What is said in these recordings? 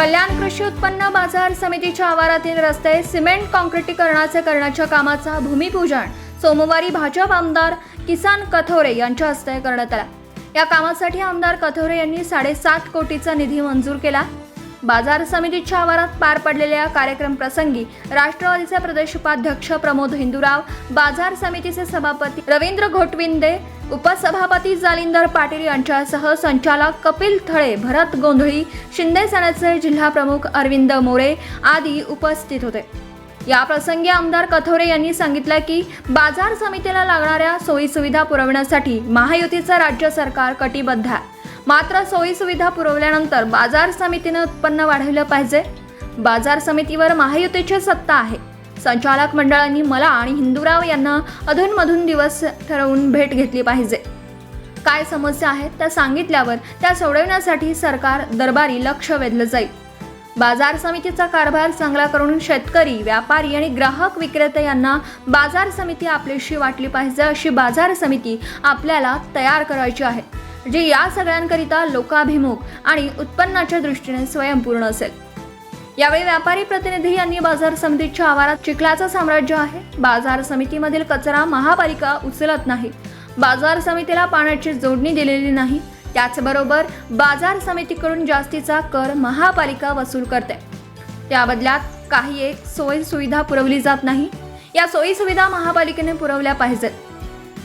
कल्याण कृषी उत्पन्न बाजार समितीच्या आवारातील रस्ते सिमेंट काँक्रिटीकरणाचे करण्याच्या कामाचा भूमिपूजन सोमवारी भाजप आमदार किसान कथोरे यांच्या हस्ते करण्यात आला. या कामासाठी आमदार कथोरे यांनी साडेसात कोटीचा निधी मंजूर केला. बाजार समितीच्या आवारात पार पडलेल्या कार्यक्रम प्रसंगी राष्ट्रवादीचे प्रदेश उपाध्यक्ष प्रमोद हिंदुराव बाजार समितीचे सभापती रवींद्र घोटविंदे उपसभापती जालिंदर पाटील यांच्यासह संचालक कपिल थळे भरत गोंधळी शिंदे सेनेचे जिल्हाप्रमुख अरविंद मोरे आदी उपस्थित होते. या प्रसंगी आमदार कथोरे यांनी सांगितलं की बाजार समितीला लागणाऱ्या सोयीसुविधा पुरवण्यासाठी महायुतीचं राज्य सरकार कटिबद्ध आहे. मात्र सोयीसुविधा पुरवल्यानंतर बाजार समितीनं उत्पन्न वाढवलं पाहिजे. बाजार समितीवर महायुतीची सत्ता आहे. संचालक मंडळांनी मला आणि हिंदूराव यांना अधूनमधून दिवस ठरवून भेट घेतली पाहिजे. काय समस्या आहेत त्या सांगितल्यावर त्या सोडवण्यासाठी सरकार दरबारी लक्ष वेधलं जाईल. बाजार समितीचा कारभार चांगला करून शेतकरी व्यापारी आणि ग्राहक विक्रेते यांना बाजार समिती आपलीशी वाटली पाहिजे अशी बाजार समिती आपल्याला तयार करायची आहे. जी या सगळ्यांकरिता लोकाभिमुख आणि उत्पन्नाच्या दृष्टीने स्वयंपूर्ण असेल. यावेळी व्यापारी प्रतिनिधी यांनी बाजार समितीच्या आवारात चिखलाचं साम्राज्य आहे. बाजार समितीमधील कचरा महापालिका उचलत नाही. बाजार समितीला पाण्याची जोडणी दिलेली नाही. त्याचबरोबर बाजार समितीकडून जास्तीचा कर महापालिका वसूल करते. त्या बदल्यात काही एक सोयी सुविधा पुरवली जात नाही. या सोयी सुविधा महापालिकेने पुरवल्या पाहिजेत.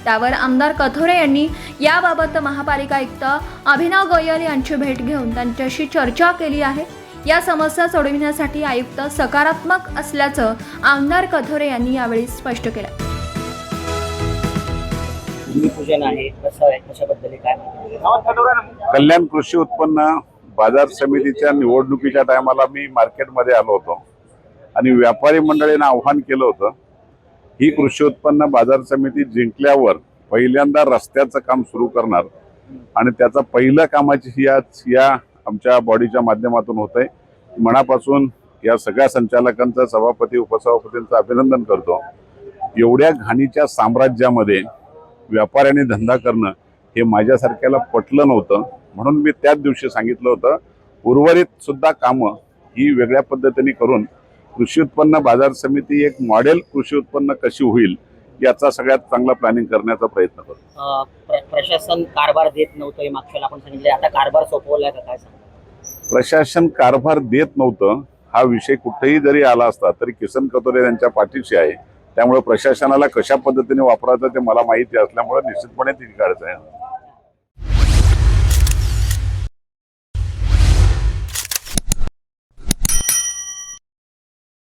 त्यावर आमदार कथोरे यांनी याबाबत महापालिका आयुक्त अभिनव गोयल यांची भेट घेऊन त्यांच्याशी चर्चा केली आहे. या समस्या सोडविण्यासाठी आयुक्त सकारात्मक असल्याचं आमदार कथोरे यांनी यावेळी स्पष्ट केलं. भूमिपूजन आहे. कसं आहे? कशाबद्दल आहे, काय माहिती? कल्याण कृषी उत्पन्न बाजार समितीच्या निवडणुकीच्या टायमाला मी मार्केटमध्ये आलो होतो. आणि व्यापारी मंडळीनं आव्हान केलं होतं. ही कृषी उत्पन्न बाजार समिती जिंकल्यावर पहिल्यांदा रस्त्याचं काम सुरू करणार. आणि त्याचा पहिलं कामाची ही आज या आमच्या बॉडीच्या माध्यमातून होत आहे मनापासून या सगळ्या संचालकांचं सभापती उपसभापतींचं अभिनंदन करतो. एवढ्या घाणीच्या साम्राज्यामध्ये व्यापाऱ्याने धंदा करणं हे माझ्यासारख्याला पटलं नव्हतं. म्हणून मी त्याच दिवशी सांगितलं होतं उर्वरित सुद्धा कामं ही वेगळ्या पद्धतीने करून कृषी उत्पन्न बाजार समिती एक मॉडेल कृषी उत्पन्न कशी होईल याचा सगळ्यात चांगला प्लॅनिंग करण्याचा प्रयत्न करतो. प्रशासन कारभार देत नव्हतं मागच्या आपण सांगितलं. आता कारभार सोपवलाय का? काय प्रशासन कारभार देत नव्हतं. हा विषय कुठेही जरी आला असता तरी किसन कतोरे यांच्या पाठीशी आहे. त्यामुळे प्रशासनाला कशा पद्धतीने वापरायचं ते मला माहिती असल्यामुळे निश्चितपणे ती काढायचं आहे.